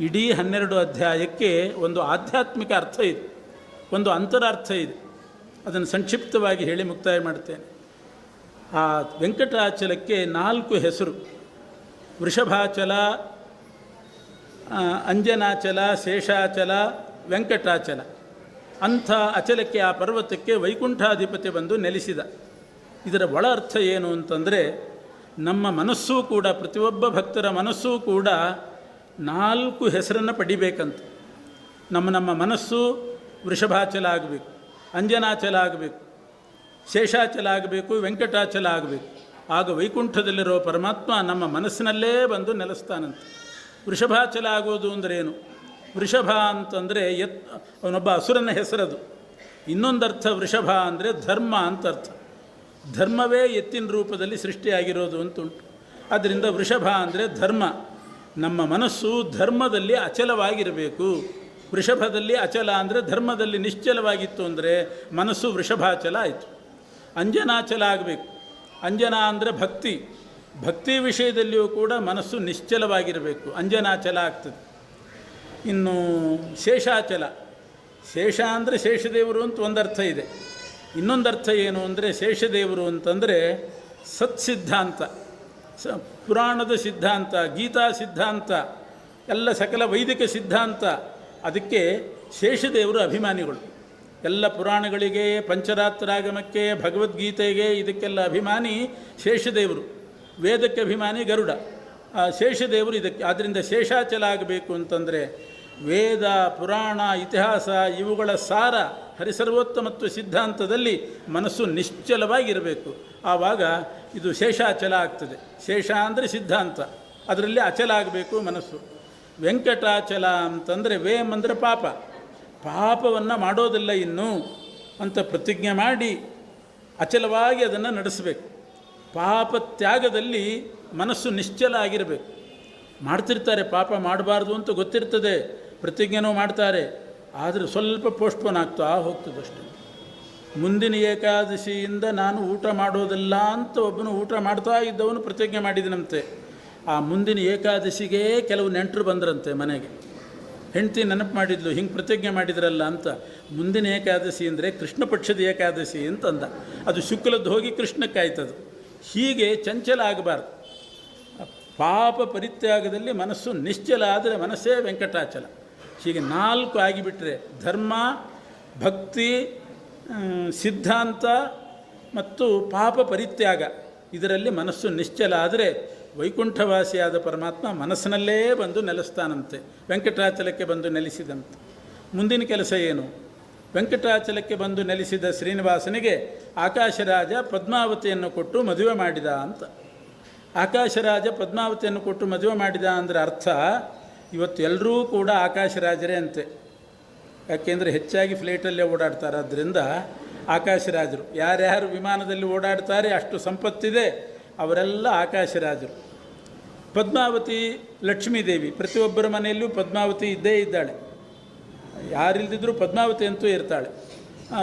ಇಡೀ ಹನ್ನೆರಡು ಅಧ್ಯಾಯಕ್ಕೆ ಒಂದು ಆಧ್ಯಾತ್ಮಿಕ ಅರ್ಥ ಇದೆ, ಒಂದು ಅಂತರಾರ್ಥ ಇದೆ. ಅದನ್ನು ಸಂಕ್ಷಿಪ್ತವಾಗಿ ಹೇಳಿ ಮುಕ್ತಾಯ ಮಾಡ್ತೇನೆ ಆ ವೆಂಕಟಾಚಲಕ್ಕೆ ನಾಲ್ಕು ಹೆಸರು. ವೃಷಭಾಚಲ ಅಂಜನಾಚಲ, ಶೇಷಾಚಲ, ವೆಂಕಟಾಚಲ. ಅಂಥ ಅಚಲಕ್ಕೆ ಆ ಪರ್ವತಕ್ಕೆ ವೈಕುಂಠಾಧಿಪತಿ ಬಂದು ನೆಲೆಸಿದ. ಇದರ ಒಳ ಅರ್ಥ ಏನು ಅಂತಂದರೆ, ನಮ್ಮ ಮನಸ್ಸೂ ಕೂಡ, ಪ್ರತಿಯೊಬ್ಬ ಭಕ್ತರ ಮನಸ್ಸೂ ಕೂಡ ನಾಲ್ಕು ಹೆಸರನ್ನು ಪಡಿಬೇಕಂತ. ನಮ್ಮ ನಮ್ಮ ಮನಸ್ಸು ವೃಷಭಾಚಲ ಆಗಬೇಕು, ಅಂಜನಾಚಲ ಆಗಬೇಕು, ಶೇಷಾಚಲ ಆಗಬೇಕು, ವೆಂಕಟಾಚಲ ಆಗಬೇಕು. ಆಗ ವೈಕುಂಠದಲ್ಲಿರೋ ಪರಮಾತ್ಮ ನಮ್ಮ ಮನಸ್ಸಿನಲ್ಲೇ ಬಂದು ನೆಲೆಸ್ತಾನಂತೆ. ವೃಷಭಾಚಲ ಆಗೋದು ಅಂದ್ರೇನು? ವೃಷಭ ಅಂತಂದರೆ ಎತ್, ಅವನೊಬ್ಬ ಅಸುರನ ಹೆಸರದು. ಇನ್ನೊಂದರ್ಥ ವೃಷಭ ಅಂದರೆ ಧರ್ಮ ಅಂತ ಅರ್ಥ ಧರ್ಮವೇ ಎತ್ತಿನ ರೂಪದಲ್ಲಿ ಸೃಷ್ಟಿಯಾಗಿರೋದು ಅಂತುಂಟು. ಆದ್ದರಿಂದ ವೃಷಭ ಅಂದರೆ ಧರ್ಮ. ನಮ್ಮ ಮನಸ್ಸು ಧರ್ಮದಲ್ಲಿ ಅಚಲವಾಗಿರಬೇಕು. ವೃಷಭದಲ್ಲಿ ಅಚಲ ಅಂದರೆ ಧರ್ಮದಲ್ಲಿ ನಿಶ್ಚಲವಾಗಿತ್ತು ಅಂದರೆ ಮನಸ್ಸು ವೃಷಭಾಚಲ ಆಯಿತು. ಅಂಜನಾಚಲ ಆಗಬೇಕು. ಅಂಜನಾ ಅಂದರೆ ಭಕ್ತಿ. ಭಕ್ತಿ ವಿಷಯದಲ್ಲಿಯೂ ಕೂಡ ಮನಸ್ಸು ನಿಶ್ಚಲವಾಗಿರಬೇಕು. ಅಂಜನಾಚಲ ಆಗ್ತದೆ. ಇನ್ನು ಶೇಷಾಚಲ. ಶೇಷ ಅಂದರೆ ಶೇಷದೇವರು ಅಂತ ಒಂದರ್ಥ ಇದೆ. ಇನ್ನೊಂದರ್ಥ ಏನು ಅಂದರೆ ಶೇಷದೇವರು ಅಂತಂದರೆ ಸತ್ಸಿದ್ಧಾಂತ. ಸ ಪುರಾಣದ ಸಿದ್ಧಾಂತ, ಗೀತಾ ಸಿದ್ಧಾಂತ, ಎಲ್ಲ ಸಕಲ ವೈದಿಕ ಸಿದ್ಧಾಂತ, ಅದಕ್ಕೆ ಶೇಷದೇವರು ಅಭಿಮಾನಿಗಳು. ಎಲ್ಲ ಪುರಾಣಗಳಿಗೆ, ಪಂಚರಾತ್ರಾಗಮಕ್ಕೆ, ಭಗವದ್ಗೀತೆಗೆ ಇದಕ್ಕೆಲ್ಲ ಅಭಿಮಾನಿ ಶೇಷದೇವರು. ವೇದಕ್ಕೆ ಅಭಿಮಾನಿ ಗರುಡ. ಶೇಷದೇವರು ಇದಕ್ಕೆ ಆದ್ದರಿಂದ ಶೇಷಾಚಲ ಆಗಬೇಕು ಅಂತಂದರೆ ವೇದ, ಪುರಾಣ, ಇತಿಹಾಸ ಇವುಗಳ ಸಾರ ಹರಿಸರ್ವೋತ್ತಮತ್ವ ಸಿದ್ಧಾಂತದಲ್ಲಿ ಮನಸ್ಸು ನಿಶ್ಚಲವಾಗಿರಬೇಕು. ಆವಾಗ ಇದು ಶೇಷಾಚಲ ಆಗ್ತದೆ. ಶೇಷ ಅಂದರೆ ಸಿದ್ಧಾಂತ. ಅದರಲ್ಲಿ ಅಚಲ ಆಗಬೇಕು ಮನಸ್ಸು. ವೆಂಕಟಾಚಲ ಅಂತಂದರೆ ವೇಮ್ ಅಂದರೆ ಪಾಪ. ಪಾಪವನ್ನು ಮಾಡೋದಿಲ್ಲ ಇನ್ನು ಅಂತ ಪ್ರತಿಜ್ಞೆ ಮಾಡಿ ಅಚಲವಾಗಿ ಅದನ್ನು ನಡೆಸಬೇಕು. ಪಾಪ ತ್ಯಾಗದಲ್ಲಿ ಮನಸ್ಸು ನಿಶ್ಚಲ ಆಗಿರಬೇಕು. ಮಾಡ್ತಿರ್ತಾರೆ ಪಾಪ, ಮಾಡಬಾರ್ದು ಅಂತ ಗೊತ್ತಿರ್ತದೆ. ಪ್ರತಿಜ್ಞೆನೂ ಮಾಡ್ತಾರೆ. ಆದರೆ ಸ್ವಲ್ಪ ಪೋಸ್ಟ್ಪೋನ್ ಆಗ್ತಾ ಹೋಗ್ತದಷ್ಟೆ ಮುಂದಿನ ಏಕಾದಶಿಯಿಂದ ನಾನು ಊಟ ಮಾಡೋದಿಲ್ಲ ಅಂತ ಒಬ್ಬನು ಊಟ ಮಾಡ್ತಾ ಇದ್ದವನು ಪ್ರತಿಜ್ಞೆ ಮಾಡಿದನಂತೆ. ಆ ಮುಂದಿನ ಏಕಾದಶಿಗೆ ಕೆಲವು ನೆಂಟರು ಬಂದ್ರಂತೆ ಮನೆಗೆ. ಹೆಂಡತಿ ನೆನಪು ಮಾಡಿದ್ಲು, ಹಿಂಗೆ ಪ್ರತಿಜ್ಞೆ ಮಾಡಿದ್ರಲ್ಲ ಅಂತ. ಮುಂದಿನ ಏಕಾದಶಿ ಅಂದರೆ ಕೃಷ್ಣ ಪಕ್ಷದ ಏಕಾದಶಿ ಅಂತಂದ. ಅದು ಶುಕ್ಲದ್ದು ಹೋಗಿ ಕೃಷ್ಣಕ್ಕಾಯ್ತದು. ಹೀಗೆ ಚಂಚಲ ಆಗಬಾರ್ದು. ಪಾಪ ಪರಿತ್ಯಾಗದಲ್ಲಿ ಮನಸ್ಸು ನಿಶ್ಚಲ ಆದರೆ ಮನಸ್ಸೇ ವೆಂಕಟಾಚಲ. ಹೀಗೆ ನಾಲ್ಕು ಆಗಿಬಿಟ್ರೆ ಧರ್ಮ, ಭಕ್ತಿ ಸಿದ್ಧಾಂತ ಮತ್ತು ಪಾಪ ಪರಿತ್ಯಾಗ. ಇದರಲ್ಲಿ ಮನಸ್ಸು ನಿಶ್ಚಲ ಆದರೆ ವೈಕುಂಠವಾಸಿಯಾದ ಪರಮಾತ್ಮ ಮನಸ್ಸಿನಲ್ಲೇ ಬಂದು ನೆಲೆಸ್ತಾನಂತೆ. ವೆಂಕಟಾಚಲಕ್ಕೆ ಬಂದು ನೆಲೆಸಿದಂತೆ. ಮುಂದಿನ ಕೆಲಸ ಏನು? ವೆಂಕಟಾಚಲಕ್ಕೆ ಬಂದು ನೆಲೆಸಿದ ಶ್ರೀನಿವಾಸನಿಗೆ ಆಕಾಶರಾಜ ಪದ್ಮಾವತಿಯನ್ನು ಕೊಟ್ಟು ಮದುವೆ ಮಾಡಿದ ಅಂತ. ಆಕಾಶರಾಜ ಪದ್ಮಾವತಿಯನ್ನು ಕೊಟ್ಟು ಮದುವೆ ಮಾಡಿದ ಅಂದರೆ ಅರ್ಥ ಇವತ್ತು ಎಲ್ಲರೂ ಕೂಡ ಆಕಾಶ ರಾಜರೇ ಅಂತೆ. ಯಾಕೆಂದರೆ ಹೆಚ್ಚಾಗಿ ಫ್ಲೈಟಲ್ಲೇ ಓಡಾಡ್ತಾರೆ. ಆದ್ದರಿಂದ ಆಕಾಶರಾಜರು ಯಾರ್ಯಾರು ವಿಮಾನದಲ್ಲಿ ಓಡಾಡ್ತಾರೆ ಅಷ್ಟು ಸಂಪತ್ತಿದೆ. ಅವರೆಲ್ಲ ಆಕಾಶರಾಜರು ಪದ್ಮಾವತಿ ಲಕ್ಷ್ಮೀದೇವಿ ಪ್ರತಿಯೊಬ್ಬರ ಮನೆಯಲ್ಲೂ ಪದ್ಮಾವತಿ ಇದ್ದೇ ಇದ್ದಾಳೆ. ಯಾರಿಲ್ದಿದ್ರೂ ಪದ್ಮಾವತಿ ಅಂತೂ ಇರ್ತಾಳೆ.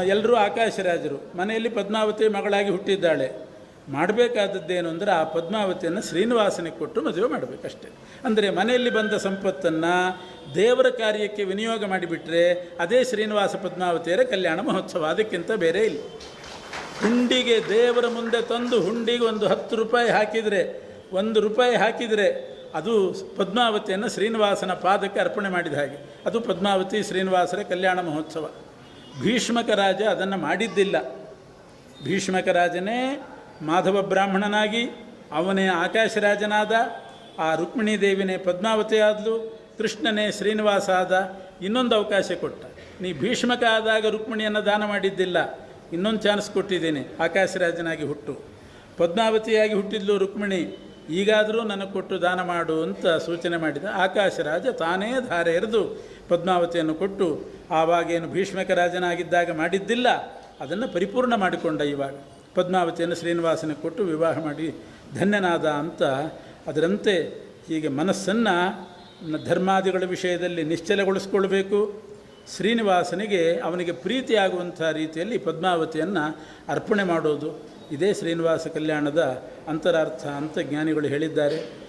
ಎಲ್ಲರೂ ಆಕಾಶರಾಜರು ಮನೆಯಲ್ಲಿ ಪದ್ಮಾವತಿ ಮಗಳಾಗಿ ಹುಟ್ಟಿದ್ದಾಳೆ. ಮಾಡಬೇಕಾದದ್ದೇನು ಅಂದರೆ ಆ ಪದ್ಮಾವತಿಯನ್ನು ಶ್ರೀನಿವಾಸನಿಗೆ ಕೊಟ್ಟು ಮದುವೆ ಮಾಡಬೇಕಷ್ಟೆ. ಅಂದರೆ ಮನೆಯಲ್ಲಿ ಬಂದ ಸಂಪತ್ತನ್ನು ದೇವರ ಕಾರ್ಯಕ್ಕೆ ವಿನಿಯೋಗ ಮಾಡಿಬಿಟ್ರೆ ಅದೇ ಶ್ರೀನಿವಾಸ ಪದ್ಮಾವತಿಯರ ಕಲ್ಯಾಣ ಮಹೋತ್ಸವ. ಅದಕ್ಕಿಂತ ಬೇರೆ ಇಲ್ಲ. ಹುಂಡಿಗೆ ದೇವರ ಮುಂದೆ ತಂದು ಹುಂಡಿಗೆ ಒಂದು ಹತ್ತು ರೂಪಾಯಿ ಹಾಕಿದರೆ, ಒಂದು ರೂಪಾಯಿ ಹಾಕಿದರೆ ಅದು ಪದ್ಮಾವತಿಯನ್ನು ಶ್ರೀನಿವಾಸನ ಪಾದಕ್ಕೆ ಅರ್ಪಣೆ ಮಾಡಿದ ಹಾಗೆ. ಅದು ಪದ್ಮಾವತಿ ಶ್ರೀನಿವಾಸರ ಕಲ್ಯಾಣ ಮಹೋತ್ಸವ. ಭೀಷ್ಮಕ ರಾಜ ಅದನ್ನು ಮಾಡಿದ್ದಿಲ್ಲ. ಭೀಷ್ಮಕ ರಾಜನೇ ಮಾಧವ ಬ್ರಾಹ್ಮಣನಾಗಿ ಅವನೇ ಆಕಾಶರಾಜನಾದ, ಆ ರುಕ್ಮಿಣೀ ದೇವಿನೇ ಪದ್ಮಾವತಿ ಆದಲು ಕೃಷ್ಣನೇ ಶ್ರೀನಿವಾಸ ಆದ ಇನ್ನೊಂದು ಅವಕಾಶ ಕೊಟ್ಟ. ನೀ ಭೀಷ್ಮಕ ಆದಾಗ ರುಕ್ಮಿಣಿಯನ್ನು ದಾನ ಮಾಡಿದ್ದಿಲ್ಲ, ಇನ್ನೊಂದು ಚಾನ್ಸ್ ಕೊಟ್ಟಿದ್ದೀನಿ, ಆಕಾಶರಾಜನಾಗಿ ಹುಟ್ಟು. ಪದ್ಮಾವತಿಯಾಗಿ ಹುಟ್ಟಿದ್ಲು ರುಕ್ಮಿಣಿ, ಈಗಾದರೂ ನನಗೆ ಕೊಟ್ಟು ದಾನ ಮಾಡು ಅಂತ ಸೂಚನೆ ಮಾಡಿದ ಆಕಾಶರಾಜ ತಾನೇ ಧಾರೆ ಎರೆದು ಪದ್ಮಾವತಿಯನ್ನು ಕೊಟ್ಟು, ಆವಾಗೇನು ಭೀಷ್ಮಕ ರಾಜನಾಗಿದ್ದಾಗ ಮಾಡಿದ್ದಿಲ್ಲ, ಅದನ್ನು ಪರಿಪೂರ್ಣ ಮಾಡಿಕೊಂಡ ಇವಾಗ. ಪದ್ಮಾವತಿಯನ್ನು ಶ್ರೀನಿವಾಸನ ಕೊಟ್ಟು ವಿವಾಹ ಮಾಡಿ ಧನ್ಯನಾದ ಅಂತ ಅದರಂತೆ ಹೀಗೆ ಮನಸ್ಸನ್ನು ಧರ್ಮಾದಿಗಳ ವಿಷಯದಲ್ಲಿ ನಿಶ್ಚಲಗೊಳಿಸ್ಕೊಳ್ಬೇಕು ಶ್ರೀನಿವಾಸನಿಗೆ ಅವನಿಗೆ ಪ್ರೀತಿಯಾಗುವಂಥ ರೀತಿಯಲ್ಲಿ ಪದ್ಮಾವತಿಯನ್ನು ಅರ್ಪಣೆ ಮಾಡೋದು. ಇದೇ ಶ್ರೀನಿವಾಸ ಕಲ್ಯಾಣದ ಅಂತರಾರ್ಥ ಅಂತ ಜ್ಞಾನಿಗಳು ಹೇಳಿದ್ದಾರೆ.